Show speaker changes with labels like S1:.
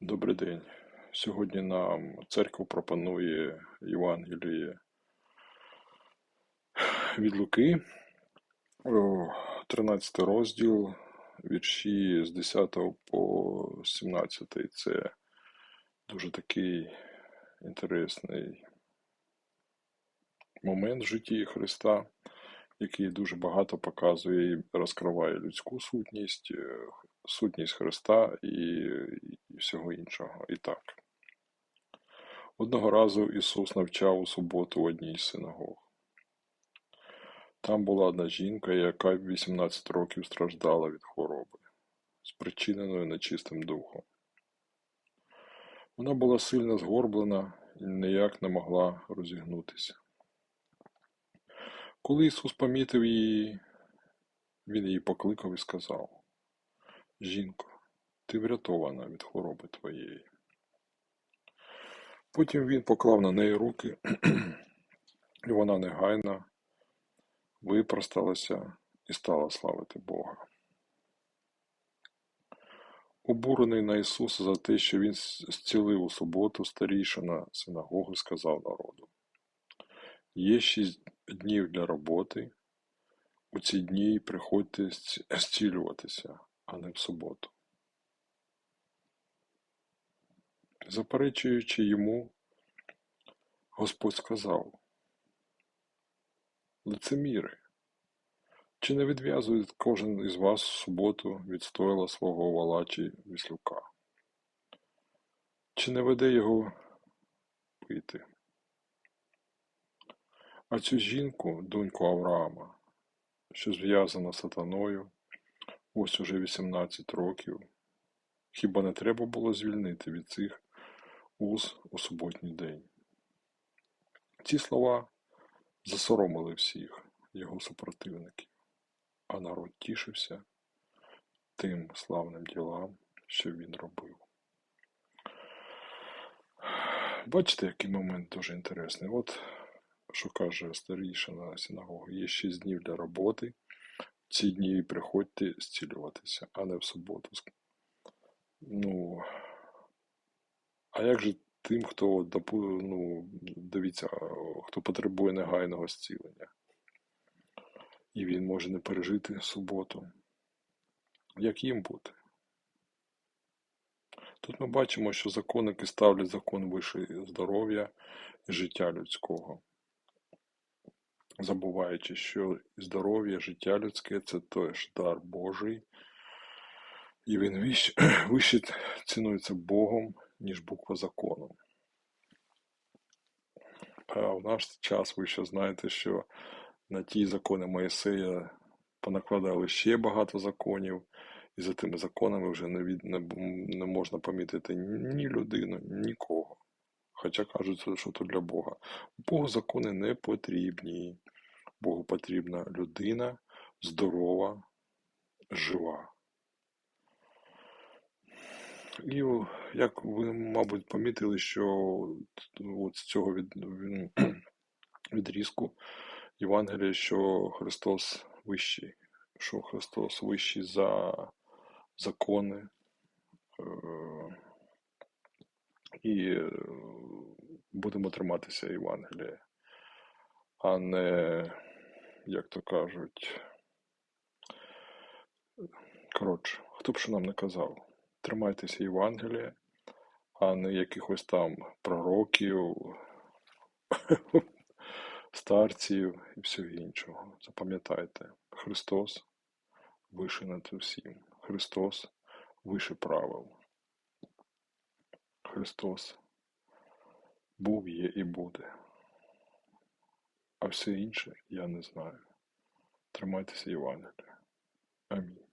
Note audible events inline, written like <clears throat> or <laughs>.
S1: Добрий день. Сьогодні нам церква пропонує Євангеліє від Луки, 13 розділ, вірші з 10 по 17. Це дуже такий інтересний момент в житті Христа, який дуже багато показує і розкриває людську сутність, е, сутність Христа і, і всього іншого. І так. Одного разу Ісус навчав у суботу в одній з синагог. Там була одна жінка, яка 18 років страждала від хвороби, спричиненої нечистим духом. Вона була сильно згорблена і ніяк не могла розігнутися. Коли Ісус помітив її, Він її покликав і сказав: Жінко, ти врятована від хвороби твоєї. Потім він поклав на неї руки, і вона негайно випросталася і стала славити Бога. Обурений на Ісуса за те, що Він зцілив у суботу, старійшина синагоги сказав народу: Є шість днів для роботи, у ці дні приходьте зцілюватися, а не в суботу. Заперечуючи йому, Господь сказав: Лицеміри, чи не відв'язує кожен із вас в суботу від стойла свого вола чи віслюка? Чи не веде його пити? А цю жінку, доньку Авраама, що зв'язана сатаною, ось уже 18 років, хіба не треба було звільнити від цих уз у суботній день? Ці слова засоромили всіх його супротивників, а народ тішився тим славним ділам, що він робив. Бачите, який момент дуже інтересний. От що каже старішина синагоги, є шість днів для роботи. Ці дні приходьте зцілюватися, а не в суботу. Ну, а як же тим, хто ну, дивіться, хто потребує негайного зцілення? І він може не пережити суботу. Як їм бути? Тут ми бачимо, що законники ставлять закон вище здоров'я і життя людського забуваючи, що здоров'я, життя людське це теж дар Божий, і він <clears throat> вище, цінується Богом, ніж буква закону. А в наш час ви ще знаєте, що на ті закони Моїсея понакладали ще багато законів, і за тими законами вже не від, не, не можна помітити ні людину, нікого. Хоча кажуть, що то для Бога. Богу закони не потрібні. Богу потрібна людина здорова, жива. І як ви, мабуть, помітили, що от з цього від, <clears throat> відрізку Євангелія, що Христос вищий, що Христос вищий за закони. Е, і е, будемо триматися Євангелія, а не як то кажуть. Коротше, хто б що нам не казав, тримайтеся Євангелія, а не якихось там пророків, <laughs> старців і всього іншого. Запам'ятайте, Христос вище над усім. Христос вище правил. Христос був, є і буде. А все інше я не знаю. Тримайтеся Євангелія. Амінь.